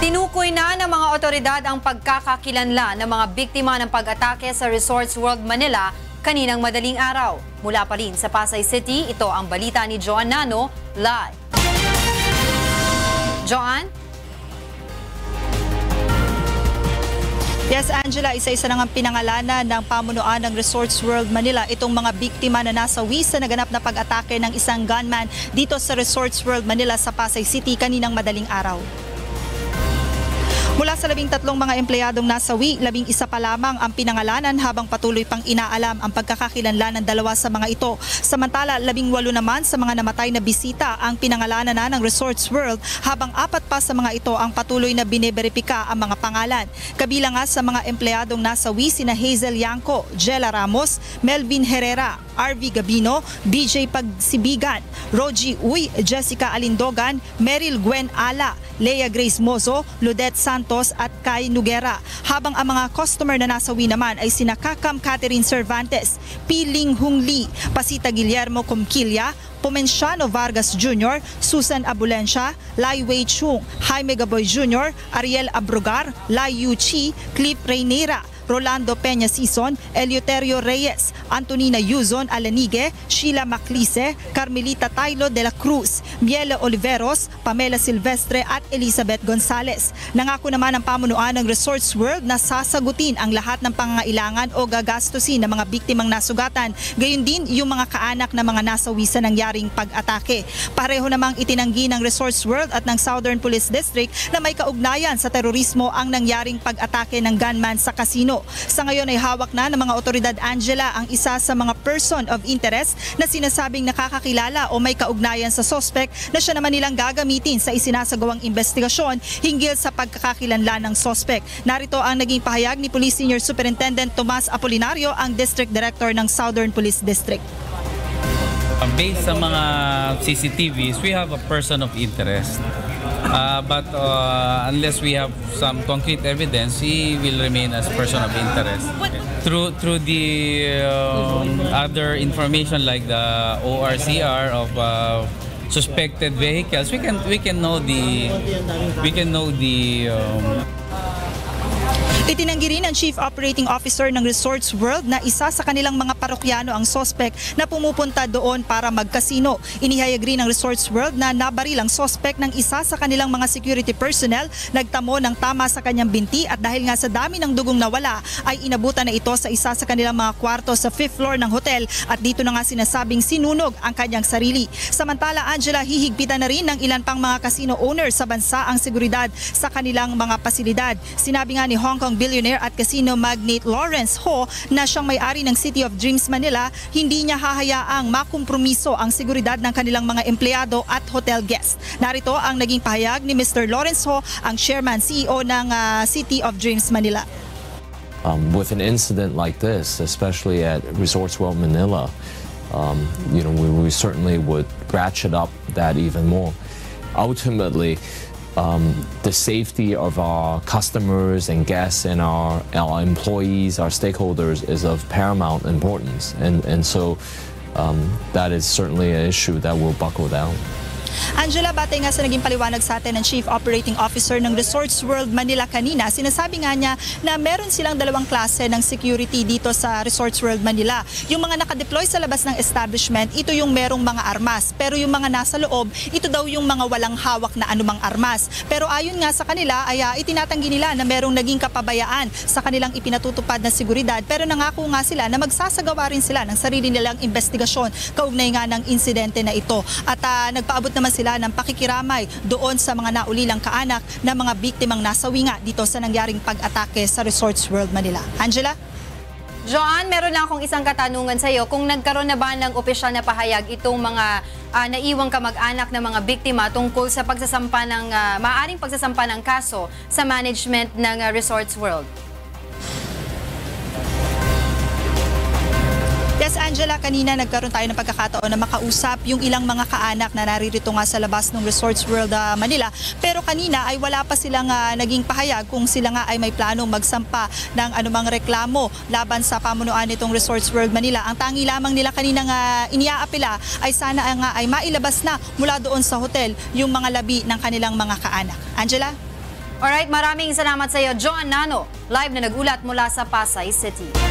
Tinukoy na ng mga otoridad ang pagkakakilanla ng mga biktima ng pag-atake sa Resorts World Manila kaninang madaling araw. Mula pa rin sa Pasay City, ito ang balita ni Joan Nano live. Joan? Yes, Angela, isa-isa na nga pinangalanan ng pamunuan ng Resorts World Manila itong mga biktima na nasawi sa naganap na pag-atake ng isang gunman dito sa Resorts World Manila sa Pasay City kaninang madaling araw. Mula sa labing tatlong mga empleyadong nasawi, labing isa pa lamang ang pinangalanan habang patuloy pang inaalam ang pagkakakilanlan ng dalawa sa mga ito. Samantala, labing walo naman sa mga namatay na bisita ang pinangalanan na ng Resorts World habang apat pa sa mga ito ang patuloy na bineberipika ang mga pangalan. Kabilang nga sa mga empleyadong nasawi sina Hazel Yanko, Jella Ramos, Melvin Herrera, RV Gabino, BJ Pagsibigan, Rogie Uy, Jessica Alindogan, Meryl Gwen Ala, Leia Grace Mozo, Ludet Santos at Kai Nugera. Habang ang mga customer na nasawi naman ay sina Kakam Catherine Cervantes, Piling Hung Lee, Pasita Guillermo Comquilla, Pomenciano Vargas Jr., Susan Abulencia, Lai Wei Chung, Jaime Gaboy Jr., Ariel Abrugar, Lai Yu Chi, Cliff Reynera, Rolando Peña Sison, Eleuterio Reyes, Antonina Yuzon Alanigue, Sheila Maclise, Carmelita Tailo de la Cruz, Miele Oliveros, Pamela Silvestre at Elizabeth Gonzales. Nangako naman ang pamunuan ng Resorts World na sasagutin ang lahat ng pangangailangan o gagastusin ng mga biktimang nasugatan. Gayun din yung mga kaanak na mga nasawi sa nangyaring pag-atake. Pareho namang itinanggi ng Resorts World at ng Southern Police District na may kaugnayan sa terorismo ang nangyaring pag-atake ng gunman sa kasino. Sa ngayon ay hawak na ng mga otoridad Angela ang isa sa mga person of interest na sinasabing nakakakilala o may kaugnayan sa suspect na siya naman nilang gagamitin sa isinasagawang investigasyon hinggil sa pagkakakilanlan ng suspect. Narito ang naging pahayag ni Police Senior Superintendent Tomas Apolinario, ang District Director ng Southern Police District. Based sa mga CCTVs, we have a person of interest. Uh, but uh, unless we have some concrete evidence, he will remain as person of interest. Through through the um, other information like the ORCR of uh, suspected vehicles, we can we can know the we can know the um, Itinanggi rin ng Chief Operating Officer ng Resorts World na isa sa kanilang mga parokyano ang sospek na pumupunta doon para magkasino. Inihayag rin ng Resorts World na nabaril ang sospek ng isa sa kanilang mga security personnel, nagtamo ng tama sa kanyang binti at dahil nga sa dami ng dugong nawala ay inabutan na ito sa isa sa kanilang mga kwarto sa 5th floor ng hotel at dito na nga sinasabing sinunog ang kanyang sarili. Samantala Angela, hihigpitan na rin ng ilan pang mga casino owners sa bansa ang seguridad sa kanilang mga pasilidad. Sinabi nga ni Hong Kong billionaire at casino magnate Lawrence Ho na siyang may-ari ng City of Dreams Manila, hindi niya hahayaang makumpromiso ang seguridad ng kanilang mga empleyado at hotel guests. Narito ang naging pahayag ni Mr. Lawrence Ho, ang chairman CEO ng ah, City of Dreams Manila. um, with an incident like this, especially at Resorts World Manila, um, you know, we, we certainly would ratchet up that even more. Ultimately, um, the safety of our customers and guests and our, our employees, our stakeholders is of paramount importance. And, and so um, that is certainly an issue that will buckle down. Angela, batay nga sa naging paliwanag sa atin ng Chief Operating Officer ng Resorts World Manila kanina, sinasabi nga niya na meron silang dalawang klase ng security dito sa Resorts World Manila. Yung mga nakadeploy sa labas ng establishment, ito yung merong mga armas. Pero yung mga nasa loob, ito daw yung mga walang hawak na anumang armas. Pero ayon nga sa kanila, ay ah, itinatanggi nila na merong naging kapabayaan sa kanilang ipinatutupad na seguridad. Pero nangako nga sila na magsasagawa rin sila ng sarili nilang investigasyon kaugnay nga ng insidente na ito. At ah, nagpaabot naman sila ng pakikiramay doon sa mga naulilang kaanak na mga biktimang nasawi nga dito sa nangyaring pag-atake sa Resorts World Manila. Angela? Joan, meron lang akong isang katanungan sa iyo. Kung nagkaroon na ba ng opisyal na pahayag itong mga ah, naiwang kamag-anak ng mga biktima tungkol sa pagsasampa ng ah, maaaring pagsasampa ng kaso sa management ng ah, Resorts World? Yes, Angela, kanina nagkaroon tayo ng pagkakataon na makausap yung ilang mga kaanak na naririto nga sa labas ng Resorts World ah, Manila. Pero kanina ay wala pa silang ah, naging pahayag kung sila nga ay may planong magsampa ng anumang reklamo laban sa pamunuan nitong Resorts World Manila. Ang tangi lamang nila kanina nga iniaapila ay sana nga ay mailabas na mula doon sa hotel yung mga labi ng kanilang mga kaanak. Angela? Alright, maraming salamat sa iyo, John Nano, live na nagulat mula sa Pasay City.